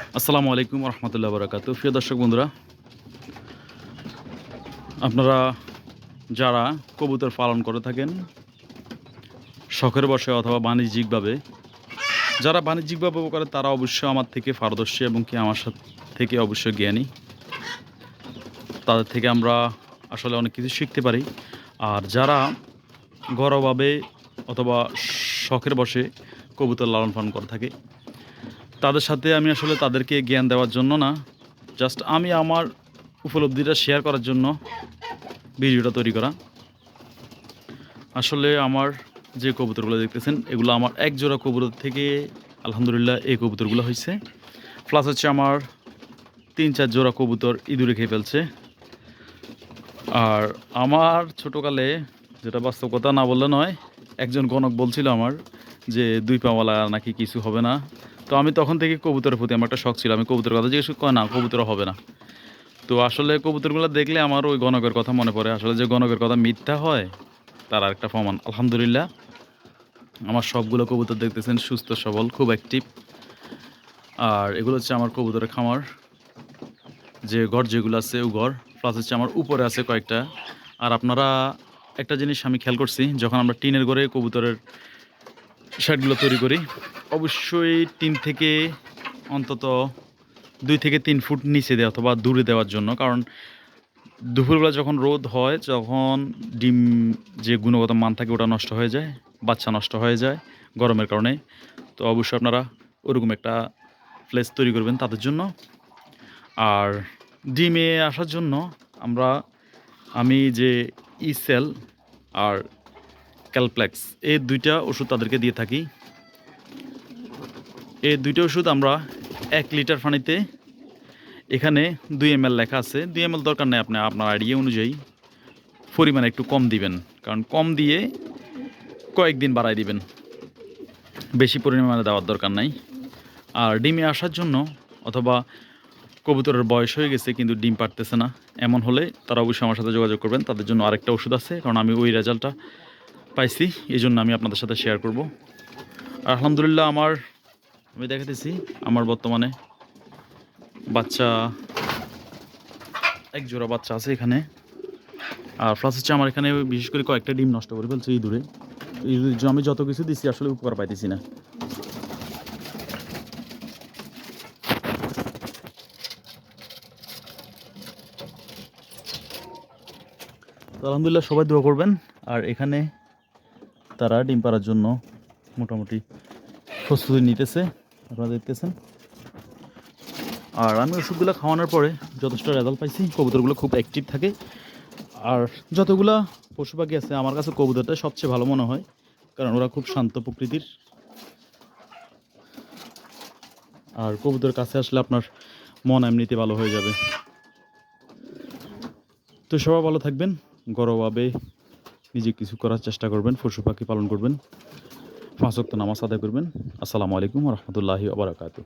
আসসালামু আলাইকুম রহমতুল্লাহ বরাকাত প্রিয় দর্শক বন্ধুরা, আপনারা যারা কবুতর পালন করে থাকেন, শখের বসে অথবা বাণিজ্যিকভাবে, যারা বাণিজ্যিকভাবে করে, তারা অবশ্যই আমার থেকে পারদর্শী এবং কি আমার থেকে অবশ্যই জ্ঞানী। তাদের থেকে আমরা আসলে অনেক কিছু শিখতে পারি। আর যারা ঘরোয়াভাবে অথবা শখের বসে কবুতর লালন পালন করে থাকে তাদের সাথে আমি আসলে তাদেরকে জ্ঞান দেওয়ার জন্য না। জাস্ট আমি আমার উপলব্ধিটা শেয়ার করার জন্য ভিডিওটা তৈরি করা। আসলে আমার যে কবুতরগুলো দেখতেছেন, এগুলো আমার এক জোড়া কবুতর থেকে আলহামদুলিল্লাহ এই কবুতরগুলো হয়েছে। প্লাস হচ্ছে আমার তিন, চার জোড়া কবুতর ইঁদুরে খেয়ে ফেলছে। আর আমার ছোটোকালে যেটা বাস্তব কথা না বললে নয়, একজন গণক বলছিল আমার যে দুই পাওয়ালা নাকি কিছু হবে না। তো আমি তখন থেকে কবুতরের প্রতি আমার একটা শখ ছিল। আমি কবুতরের কথা জিজ্ঞেস করি, না কবুতর হবে না। তো আসলে কবুতরগুলো দেখলে আমার ওই গণকের কথা মনে পড়ে। আসলে যে গণকের কথা মিথ্যা হয়, তার একটা প্রমাণ। আলহামদুলিল্লাহ, আমার সবগুলো কবুতর দেখতেছেন সুস্থ, সবল, খুব অ্যাক্টিভ আর এগুলো হচ্ছে আমার কবুতরের খামার। যে ঘর যেগুলো আছে, ও ঘর প্লাস হচ্ছে আমার উপরে আছে কয়েকটা। আর আপনারা একটা জিনিস আমি খেয়াল করছি, যখন আমরা টিনের ঘরে কবুতরের শার্টগুলো তৈরি করি, অবশ্যই টিন থেকে অন্তত দুই থেকে তিন ফুট নিচে দেওয়া অথবা দূরে দেওয়ার জন্য, কারণ দুপুরবেলা যখন রোদ হয় যখন ডিম যে গুণগত মান থাকে ওটা নষ্ট হয়ে যায়, বাচ্চা নষ্ট হয়ে যায় গরমের কারণে। তো অবশ্যই আপনারা ওরকম একটা প্লেস তৈরি করবেন তাদের জন্য। আর ডিমে আসার জন্য আমরা, আমি যে ইসেল আর ক্যালপ্লেক্স এই দুইটা ওষুধ তাদেরকে দিয়ে থাকি। এই দুইটা ওষুধ আমরা এক লিটার পানিতে, এখানে দুই এম লেখা আছে। দুই এম দরকার নেই আপনি আপনার আইডিয়া অনুযায়ী পরিমাণ একটু কম দিবেন, কারণ কম দিয়ে কয়েকদিন বাড়াই দিবেন। বেশি পরিমাণে দেওয়ার দরকার নাই। আর ডিমে আসার জন্য অথবা কবুতরের বয়স হয়ে গেছে, কিন্তু ডিম পারতেছে না। এমন হলে তারা অবশ্যই আমার সাথে যোগাযোগ করবেন। তাদের জন্য আরেকটা ওষুধ আছে, কারণ আমি ওই রেজাল্টটা পাইছি এই জন্য আমি আপনাদের সাথে শেয়ার করব। আর আলহামদুলিল্লাহ, আমার, আমি দেখাতেছি, আমার বর্তমানে বাচ্চা, এক জোড়া বাচ্চা আছে এখানে। আর প্লাস হচ্ছে আমার এখানে বিশেষ করে কয়েকটা ডিম নষ্ট করে ফেলছে ইঁদুরে। ইঁদুর আমি যত কিছু দিচ্ছি আসলে উপকার পাইতেছি না। তো আলহামদুলিল্লাহ সবাই দোয়া করবেন। আর এখানে তারা ডিম পাড়ার জন্য মোটামুটি প্রস্তুতি নিতেছে। আপনারা দেখতেছেন? আর আমি ওষুধগুলো খাওয়ানোর পরে যথেষ্ট রেজাল্ট পাইছি। কবুতরগুলো খুব অ্যাক্টিভ থাকে। আর যতগুলা পশু পাখি আছে, আমার কাছে কবুতরটা সবচেয়ে ভালো মনে হয়। কারণ ওরা খুব শান্ত প্রকৃতির। আর কবুতর কাছে আসলে আপনার মন এমনিতে ভালো হয়ে যাবে। তো সবাই ভালো থাকবেন। ঘরোয়াভাবে নিজে কিছু করার চেষ্টা করবেন পশু পাখি পালন করবেন, পাঁচ নামাজ আদায় করবেন। আসসালামু আলাইকুম রহমতুল্লাহি আবরাকাতু